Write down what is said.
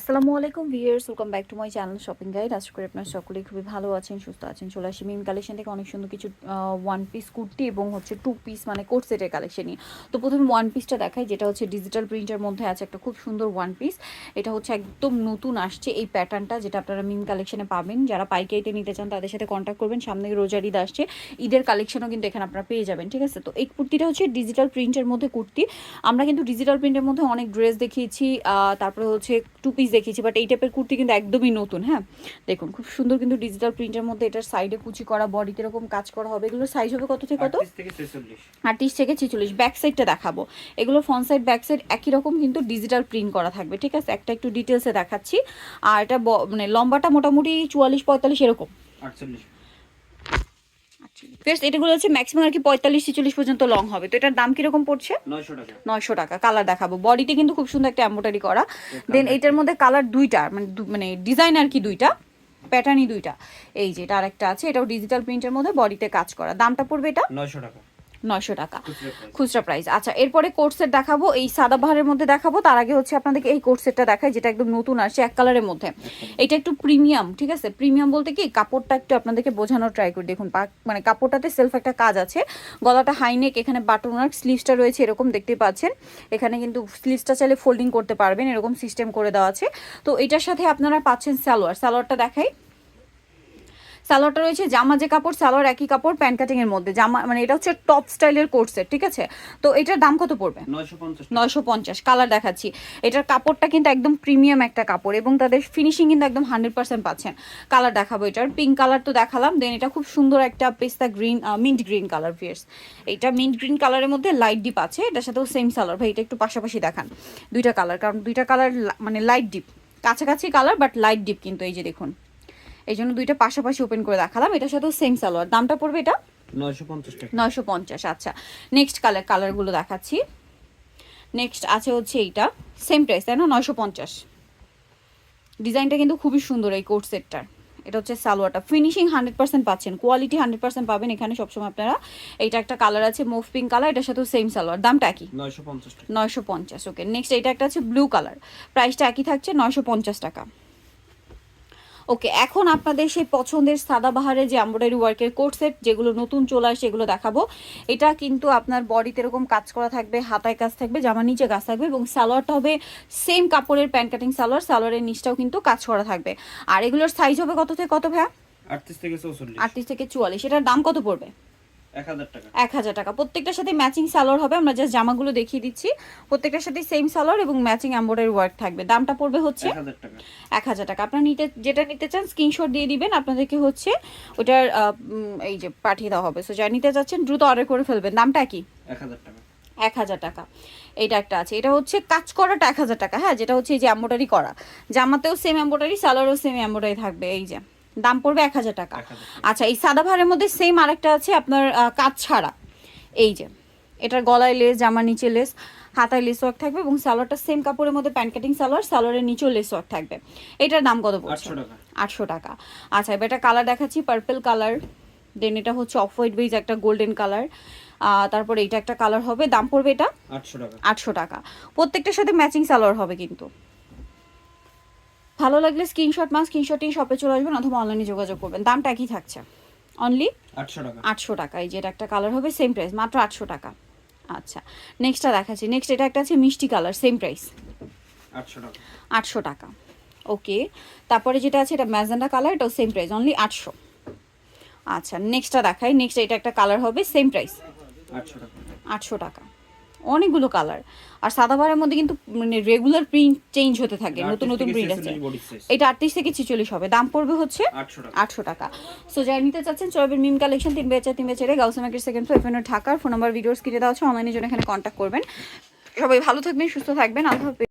আসসালামু আলাইকুম viewers welcome back to my channel shopping guide. আশা করি আপনারা সকলেই খুবই ভালো আছেন, সুস্থ আছেন, চলে আসি মিম কালেকশন থেকে। অনেক সুন্দর কিছু ওয়ান পিস কুর্তি এবং হচ্ছে টু পিস মানে কোট সেটের কালেকশন নিয়ে। তো প্রথমে ওয়ান পিসটা দেখাই, যেটা হচ্ছে ডিজিটাল প্রিন্টের মধ্যে আছে একটা খুব সুন্দর ওয়ান পিস এটা হচ্ছে একদম নতুন আসছে এই প্যাটার্নটা যেটা আপনারা মিম কালেকশনে পাবেন। যারা পাইকারিতে নিতে চান, তাদের সাথে কন্ট্যাক্ট করবেন। সামনে রোজার ঈদ আসছে, ঈদের কালেকশনও কিন্তু এখানে আপনারা পেয়ে যাবেন, ঠিক আছে? তো এই কুর্তিটা হচ্ছে ডিজিটাল প্রিন্টের মধ্যে কুর্তি। আমরা কিন্তু ডিজিটাল প্রিন্টের মধ্যে অনেক ড্রেস দেখিয়েছি তারপরে হচ্ছে টু পিস দেখিয়েছি বাট এই টাইপের কুর্তি কিন্তু একদমই নতুন হ্যাঁ? দেখুন খুব সুন্দর কিন্তু ডিজিটাল প্রিন্টের মধ্যে এটার সাইডে কুচি করা বডিতে এরকম কাজ করা হবে এগুলো সাইজ হবে কত থেকে কত? 38 থেকে 46 আটত্রিশ থেকে ছেচল্লিশ ব্যাক সাইডটা দেখাবো। এগুলো ফ্রন্ট সাইড ব্যাক সাইড একই রকম কিন্তু ডিজিটাল প্রিন্ট করা থাকবে ঠিক আছে? একটা একটু ডিটেলসে দেখাচ্ছি আর এটা মানে লম্বাটা মোটামুটি চুয়াল্লিশ পঁয়তাল্লিশ এরকম। 48 ফেস এটাগুলো হচ্ছে ম্যাক্সিমাম আর কি পঁয়তাল্লিশ ছেচল্লিশ পর্যন্ত লং হবে। তো এটার দাম কীরকম পড়ছে? 900 টাকা। নয়শো টাকা কালার দেখাবো। বডিতে কিন্তু খুব সুন্দর একটা এম্বোটারি করা। দেন এটার মধ্যে কালার দুইটা মানে মানে ডিজাইন আর কি দুইটা প্যাটার্নই দুইটা। এই যে এটা আরেকটা আছে এটাও ডিজিটাল প্রিন্টের মধ্যে বডিতে কাজ করা। দামটা পড়বে এটা? 900 টাকা। নয়শো টাকা। খুচরা। প্রাইস আচ্ছা এরপরে কোট সেট দেখাবো। এই সাদা বাহারের মধ্যে দেখাবো। তার আগে হচ্ছে আপনাদেরকে এই কোট সেটটা দেখাই যেটা একদম নতুন আসছে এক কালারের মধ্যে। এটা একটু প্রিমিয়াম ঠিক আছে? প্রিমিয়াম বলতে কি কাপড়টা একটু আপনাদেরকে বোঝানোর ট্রাই করি। দেখুন মানে কাপড়টাতে সেলফ একটা কাজ আছে। গলাটা হাইনেক এখানে বাটন ওয়ার্ক স্লিভসটা রয়েছে এরকম দেখতে পাচ্ছেন। এখানে কিন্তু স্লিভসটা চাইলে ফোল্ডিং করতে পারবেন এরকম সিস্টেম করে দেওয়া আছে। তো এটার সাথে আপনারা পাচ্ছেন সালোয়ার। সালোয়ারটা দেখাই। সালোয়ারটা রয়েছে জামা যে কাপড় সালোয়ার একই কাপড় প্যান্ট কাটিং এর মধ্যে। জামা মানে এটা হচ্ছে টপ স্টাইলের কোট সেট ঠিক আছে? তো এটার দাম কত পড়বে? 950 নয়শো পঞ্চাশ কালার দেখাচ্ছি। এটার কাপড়টা কিন্তু একদম প্রিমিয়াম একটা কাপড় এবং তাদের ফিনিশিং কিন্তু একদম হান্ড্রেড পার্সেন্ট পাচ্ছেন। কালার দেখাবো এটার। পিঙ্ক কালার তো দেখালাম দেন এটা খুব সুন্দর একটা পেস্তা গ্রিন মিন্ট গ্রিন কালার ফিয়ার্স এটা মিন্ট গ্রিন কালারের মধ্যে লাইট ডিপ আছে এটার সাথেও সেম সালোয়ার ভাই এটা একটু পাশাপাশি দেখান দুইটা কালার কারণ দুইটা কালার মানে লাইট ডিপ কাছাকাছি কালার বাট লাইট ডিপ কিন্তু এই যে দেখুন। এই জন্য দুইটা পাশাপাশি ওপেন করে দেখালাম। এটার সাথেও সেম সালোয়ার। দামটা পড়বে এটা? 950 টাকা। নয়শো পঞ্চাশ আচ্ছা। নেক্সট কালার কালারগুলো দেখাচ্ছি। নেক্সট আছে হচ্ছে এইটা। সেম প্রাইস তাই না? নয়শো পঞ্চাশ। ডিজাইনটা কিন্তু খুবই সুন্দর এই কোট সেটটার এটা হচ্ছে সালোয়ারটা। ফিনিশিং হান্ড্রেড পার্সেন্ট পাচ্ছেন। কোয়ালিটি হান্ড্রেড পার্সেন্ট পাবেন এখানে সবসময় আপনারা। এইটা একটা কালার আছে মুভ পিঙ্ক কালার এটার সাথেও সেম সালোয়ার। দামটা একই 950 টাকা। নয়শো পঞ্চাশ ওকে নেক্সট এটা একটা আছে ব্লু কালার প্রাইসটা একই থাকছে নয়শো পঞ্চাশ টাকা। ওকে এখন আপনাদের সেই পছন্দের সাদাবাহারের যে এমব্রয়ডারি ওয়ার্কের কোট সেট যেগুলো নতুন চলে আসে সেগুলো দেখাবো। এটা কিন্তু আপনার বডিতে এরকম কাজ করা থাকবে হাতায় কাজ থাকবে জামার নিচে কাজ থাকবে এবং সালোয়ারটা হবে সেম কাপড়ের প্যান্ট কাটিং সালোয়ার সালোয়ারের নিচটাও কিন্তু কাজ করা থাকবে। আর এগুলোর সাইজ হবে কত থেকে কত ভাইয়া? 38 থেকে 44 আটত্রিশ থেকে চুয়াল্লিশ। এটার দাম কত পড়বে? 1000 টাকা এক হাজার টাকা। প্রত্যেকটার সাথে ম্যাচিং সালোয়ার হবে আমরা জাস্ট জামাগুলো দেখিয়ে দিচ্ছি। প্রত্যেকটার সাথে সেম সালোয়ার এবং ম্যাচিং এমব্রয়ডারি ওয়ার্ক থাকবে। দামটা পড়বে হচ্ছে 1000 টাকা। এক হাজার টাকা। আপনারা নিতে যেটা নিতে চান স্ক্রিনশট দিয়ে দিবেন। আপনাদেরকে হচ্ছে ওটার এই যে পাঠিয়ে দেওয়া হবে। সো যা নিতে চাচ্ছেন দ্রুত অর্ডার করে ফেলবেন। দামটা কি? 1000 টাকা। এক হাজার টাকা। এইটা একটা আছে। এটা হচ্ছে কাজ করাটা এক হাজার টাকা। হ্যাঁ যেটা হচ্ছে এই যে এম্বোটারি করা। জামাতেও সেম এম্বোটারি সালোয়ারও সেম এম্বোটারি থাকবে। এই যে। দাম পড়বে এক হাজার টাকা। আচ্ছা এই সাদা ভারের মধ্যে সেম আরেকটা আছে আপনার কাজ ছাড়া। এই যে এটার গলায় লেস জামার নিচে লেস হাতায় লেস ওয়ার্ক থাকবে এবং সালোয়ারটা সেম কাপড়ের মধ্যে প্যান্ট কাটিং সালোয়ার সালোয়ারের নিচেও লেস ওয়ার্ক থাকবে। এটার দাম কত পড়ছে? আটশো টাকা। আচ্ছা এবার এটা কালার দেখাচ্ছি পার্পল কালার দেন এটা হচ্ছে অফ হোয়াইট বেজ একটা গোল্ডেন কালার তারপর এইটা একটা কালার হবে দাম পড়বে এটা 800 টাকা। আটশো টাকা। প্রত্যেকটার সাথে ম্যাচিং সালোয়ার হবে কিন্তু। ভালো লাগলে স্ক্রিনশট মা স্ক্রিনশট শপে চলে আসবেন অথবা অনলাইনে যোগাযোগ করবেন। দামটা একই থাকছে। অনলি 800 টাকা। আটশো টাকা। এই যে এটা একটা কালার হবে সেম প্রাইস মাত্র আটশো টাকা। আচ্ছা নেক্সটটা দেখাচ্ছি। নেক্সট এটা একটা আছে মিষ্টি কালার সেম প্রাইস 800 টাকা। আটশো টাকা। ওকে তারপরে যেটা আছে এটা ম্যাজেন্ডা কালার এটাও সেম প্রাইস অনলি আটশো। আচ্ছা নেক্সটটা দেখাই। নেক্সট এটা একটা কালার হবে সেম প্রাইস 800 টাকা। আটশো টাকা। অনেকগুলো কালার আর সাদা সাদাবারের মধ্যে কিন্তু মানে রেগুলার প্রিন্ট চেঞ্জ হতে থাকে নতুন নতুন প্রিন্ট আছে। 46 এটা আটত্রিশ থেকে ছিচল্লিশ হবে দাম পড়বে হচ্ছে 800 টাকা। আটশো টাকা। সো যারা নিতে চাচ্ছেন চরবের মিম কালেকশন তিন বেচা তিন বেচারে গাউসামাকের সেকেন্ড ফ্লোর এফএনও ঢাকার ফোন নাম্বার ভিডিওস কিনে দেওয়া আছে অনলাইনের জন্য এখানে কন্ট্যাক্ট করবেন। সবাই ভালো থাকবেন সুস্থ থাকবেন আল্লাহ